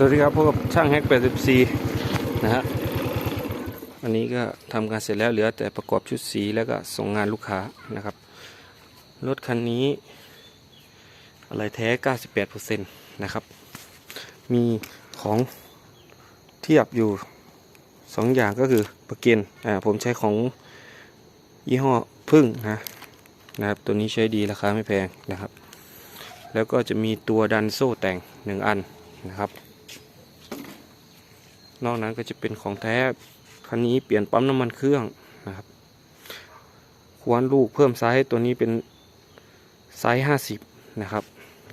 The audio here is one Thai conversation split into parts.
สวัสดีครับพบกับช่างแฮก84 นะฮะวันนี้ก็ทำการเสร็จแล้วเหลือแต่ประกอบชุดสีแล้วก็ส่งงานลูกค้านะครับ รถคันนี้ อะไรแท้ 98%นะครับ มีของเทียบอยู่สองอย่างก็คือประเกนอ่าผมใช้ของยี่ห้อพึ่งนะนะครับ ตัวนี้ใช้ดีราคาไม่แพงนะครับ แล้วก็จะมีตัวดันโซ่แต่งหนึ่งอันนะครับ นอกนั้นก็จะเป็นของแท้คันนี้เปลี่ยนปั๊มน้ำมันเครื่องนะครับ ควรลูกเพิ่มไซส์ตัวนี้เป็นไซส์ห้าสิบนะครับ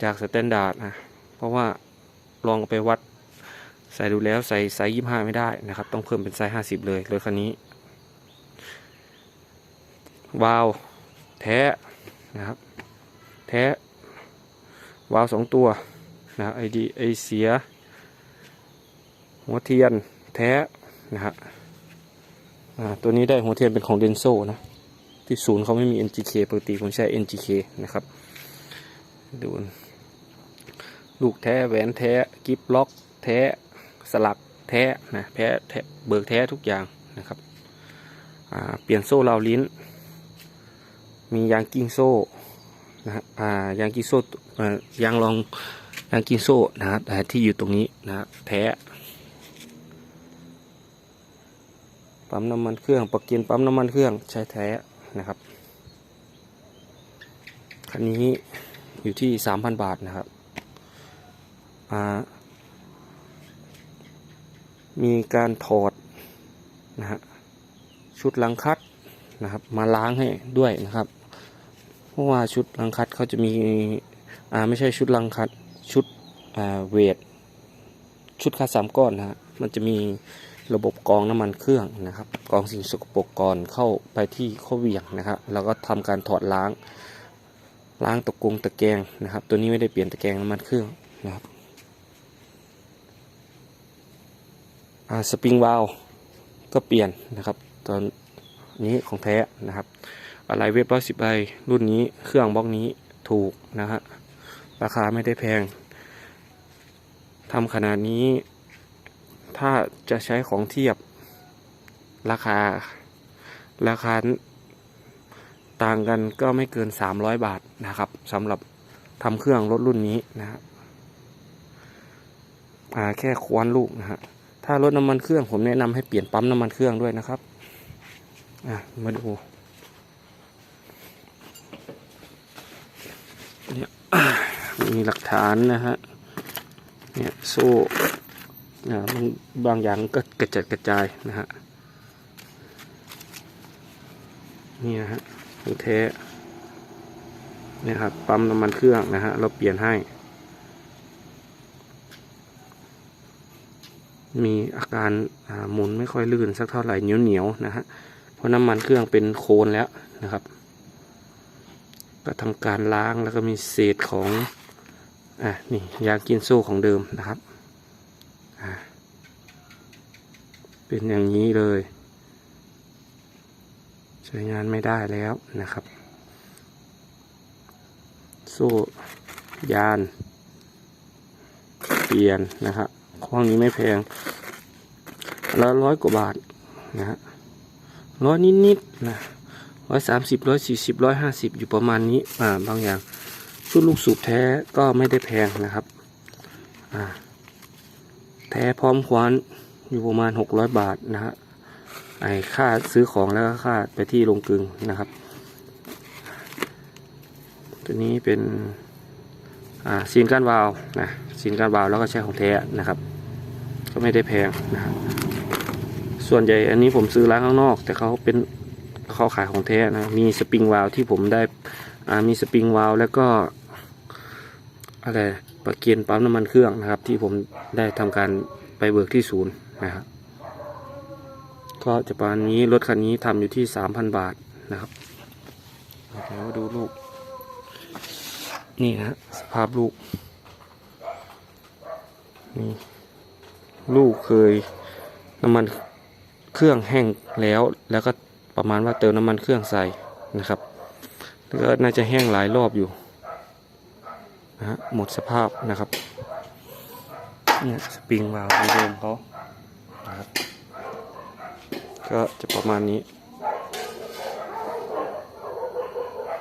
จากสแตนดาร์ดนะเพราะว่าลองไปวัดใส่ดูแล้วใส่ไซส์ยี่ห้าไม่ได้นะครับ ต้องเพิ่มเป็นไซส์ห้าสิบเลยรถคันนี้วาล์วแท้นะครับ แท้วาล์วสองตัวนะไอดีไอเสีย หัวเทียนแท้นะฮะอ่าตัวนี้ได้หัวเทียนเป็นของเดนโซนะที่ศูนย์เขาไม่มี NGK ปกติผมใช้ NGK นะครับดูลูกแท้แหวนแท้กิฟล็อก แท้สลักแท้นะแพ้แท้เบิกแท้ทุกอย่างนะครับอ่าเปลี่ยนโซ่ราวลิ้น มียางกิ้งโซ่นะฮะอ่ายางกิ้งโซ่อ่ายางรองยางกิ้งโซ่นะครับที่อยู่ตรงนี้นะแท้ ปั๊มน้ำมันเครื่องประกินปั๊มน้ำมันเครื่องใช้แท้นะครับคันนี้อยู่ที่สามพันบาทนะครับมีการถอดนะฮะชุดลังคัดนะครับ มาล้างให้ด้วยนะครับ เพราะว่าชุดลังคัดเขาจะมีอ่าไม่ใช่ชุดลังคัดชุดอ่าเวทชุดคัดสามก้อนนะฮะมันจะมี ระบบกรองน้ำมันเครื่องนะครับกรองสิ่งสกปรกก่อนเข้าไปที่ข้อเหวี่ยงนะครับแล้วก็ทำการถอดล้าง ล้างตะกงตะแกรงนะครับ ตัวนี้ไม่ได้เปลี่ยนตะแกรงน้ำมันเครื่องนะครับสปริงวาลก็เปลี่ยนนะครับตอนนี้ของแท้นะครับอะไรเว็บร้อยสิบใบรุ่นนี้เครื่องบล็อกนี้ถูกนะฮะราคาไม่ได้แพงทำขนาดนี้ ถ้าจะใช้ของเทียบราคา ราคาต่างกันก็ไม่เกิน 300 บาทนะครับสำหรับทำเครื่องรถรุ่นนี้นะครับแค่ควนลูกนะฮะถ้ารถน้ำมันเครื่องผมแนะนำให้เปลี่ยนปั๊มน้ำมันเครื่องด้วยนะครับมาดูเนี่ยมีหลักฐานนะฮะเนี่ยโซ่ มันบางอย่างก็กระจัดกระจายนะฮะนี่นะฮะของแท้เนี่ยครับปั๊มน้ำมันเครื่องนะฮะเราเปลี่ยนให้ มีอาการหมุนไม่ค่อยลื่นสักเท่าไหร่เหนียวเหนียวนะฮะเพราะน้ำมันเครื่องเป็นโคลนแล้วนะครับ ก็ทำการล้างแล้วก็มีเศษของอะนี่ยางกินโซ่ของเดิมนะครับ เป็นอย่างนี้เลย ใช้งานไม่ได้แล้วนะครับ โซ่ยาน เปลี่ยนนะครับห้องนี้ไม่แพงละร้อยกว่าบาทนะฮะร้อยนิดๆนะร้อยสามสิบร้อยสี่สิบร้อยห้าสิบอยู่ประมาณนี้ อ่า บางอย่างชุดลูกสูบแท้ก็ไม่ได้แพงนะครับ อ่า ท้พร้อมควานอยู่ประมาณหกร้อยบาทนะฮะไอค่าซื้อของแล้วก็ค่าไปที่โรงกึงนะครับ ตัวนี้เป็นอ่าซีนก้านวาล์วนะซีนก้านวาล์วแล้วก็ใช้ของแท้นะครับ ก็ไม่ได้แพงนะครับส่วนใหญ่อันนี้ผมซื้อร้านข้างนอก แต่เขาเป็นเขาขายของแท้นะมีสปริงวาลที่ผมได้อ่ามีสปริงวาลแล้วก็ อะไรประเกียนปั๊มน้ำมันเครื่องนะครับ ที่ผมได้ทำการไปเบิกที่ศูนย์นะครับ ก็จะประมาณนี้รถคันนี้ทำอยู่ที่สามพันบาทนะครับเดี๋ยวดูลูก นี่นะสภาพลูกนี่ลูกเคยน้ำมันเครื่องแห้งแล้ว แล้วก็ประมาณว่าเติมน้ำมันเครื่องใส่นะครับแล้วก็น่าจะแห้งหลายรอบอยู่ นะฮะหมดสภาพนะครับเนี่ยสปริงวาล์วเดิมเขานะครับก็จะประมาณนี้